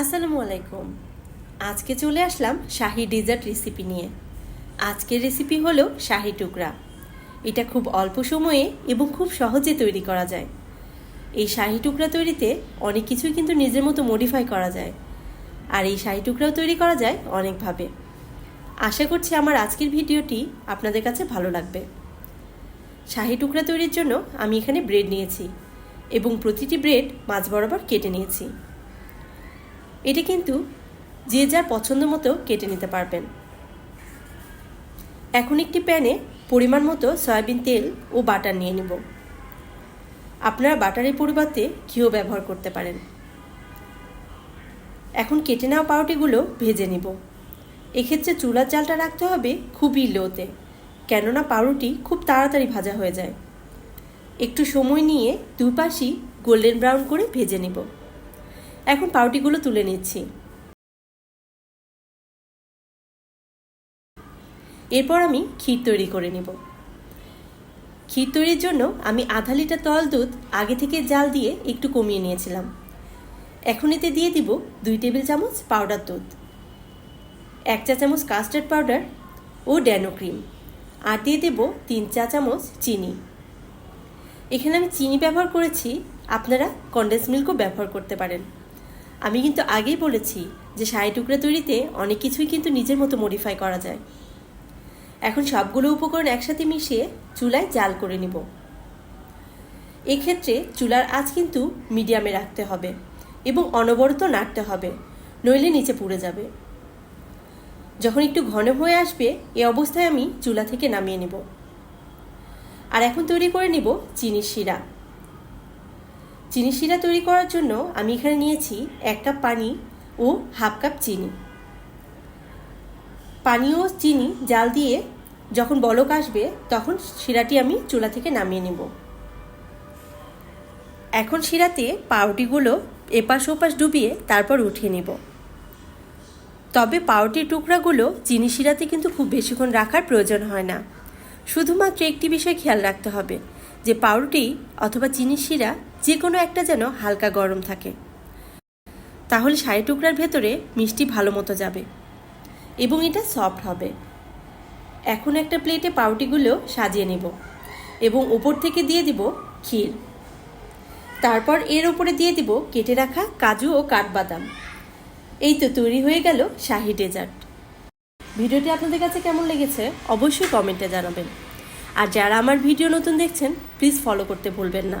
আসসালামু আলাইকুম। আজকে চলে আসলাম শাহি ডেজার্ট রেসিপি নিয়ে। আজকের রেসিপি হলো শাহি টুকরা। এটা খুব অল্প সময়ে এবং খুব সহজে তৈরি করা যায়। এই শাহি টুকরা তৈরিতে অনেক কিছুই কিন্তু নিজের মতো মডিফাই করা যায়। আর এই শাহি টুকরাও তৈরি করা যায় অনেকভাবে। আশা করছি আমার আজকের ভিডিওটি আপনাদের কাছে ভালো লাগবে। শাহি টুকরা তৈরির জন্য আমি এখানে ব্রেড নিয়েছি এবং প্রতিটি ব্রেড মাছ বরাবর কেটে নিয়েছি। এটা কিন্তু যে যার পছন্দ মতো কেটে নিতে পারবেন। এখন একটি প্যানে পরিমাণ মতো সয়াবিন তেল ও বাটার নিয়ে নেব। আপনারা বাটারের পরিবর্তে ঘিও ব্যবহার করতে পারেন। এখন কেটে নেওয়া পাউরুটিগুলো ভেজে নিব। এক্ষেত্রে চুলার জালটা রাখতে হবে খুবই লোতে, কেননা পাউরুটি খুব তাড়াতাড়ি ভাজা হয়ে যায়। একটু সময় নিয়ে দুপাশই গোল্ডেন ব্রাউন করে ভেজে নিব। এখন পাউটিগুলো তুলে নিচ্ছি। এরপর আমি ক্ষীর তৈরি করে নিব। ক্ষীর তৈরির জন্য আমি আধা লিটার তল দুধ আগে থেকে জাল দিয়ে একটু কমিয়ে নিয়েছিলাম। এখন এতে দিয়ে দিব দুই টেবিল চামচ পাউডার দুধ, এক চা চামচ কাস্টার্ড পাউডার ও ড্যানো ক্রিম আর দিয়ে দেব তিন চা চামচ চিনি। এখানে আমি চিনি ব্যবহার করেছি, আপনারা কন্ডেন্স মিল্কও ব্যবহার করতে পারেন। আমি কিন্তু আগেই বলেছি যে শাড়ি টুকরা তৈরিতে অনেক কিছুই কিন্তু নিজের মতো মডিফাই করা যায়। এখন সবগুলো উপকরণ একসাথে মিশিয়ে চুলায় জাল করে নিব। এক্ষেত্রে চুলার আঁচ কিন্তু মিডিয়ামে রাখতে হবে এবং অনবরত নাড়তে হবে, নইলে নিচে পুড়ে যাবে। যখন একটু ঘন হয়ে আসবে, এ অবস্থায় আমি চুলা থেকে নামিয়ে নেব। আর এখন তৈরি করে নিব চিনির শিরা। চিনি শিরা তৈরি করার জন্য আমি এখানে নিয়েছি এক কাপ পানি ও হাফ কাপ চিনি। পানি ও চিনি জাল দিয়ে যখন বলক আসবে তখন শিরাটি আমি চুলা থেকে নামিয়ে নেব। এখন শিরাতে পাউরুটিগুলো এপাশ ওপাশ ডুবিয়ে তারপর উঠিয়ে নেব। তবে পাউরুটির টুকরাগুলো চিনি শিরাতে কিন্তু খুব বেশিক্ষণ রাখার প্রয়োজন হয় না। শুধুমাত্র একটি বিষয় খেয়াল রাখতে হবে যে পাউরুটি অথবা চিনি শিরা যে কোনো একটা যেন হালকা গরম থাকে। তাহলে শাড়ি টুকরার ভেতরে মিষ্টি ভালো মতো যাবে। এবং এটা সফট হবে। এখন একটা প্লেটে পাউরুটিগুলো সাজিয়ে নেব এবং ওপর থেকে দিয়ে দিব ক্ষীর। তারপর এর ওপরে দিয়ে দিব কেটে রাখা কাজু ও কাঠবাদাম। এই তো তৈরি হয়ে গেল শাহি ডেজার্ট ভিডিওটি আপনাদের কাছে কেমন লেগেছে অবশ্যই কমেন্টে জানাবেন। আর যারা আমার ভিডিও নতুন দেখছেন প্লিজ ফলো করতে ভুলবেন না।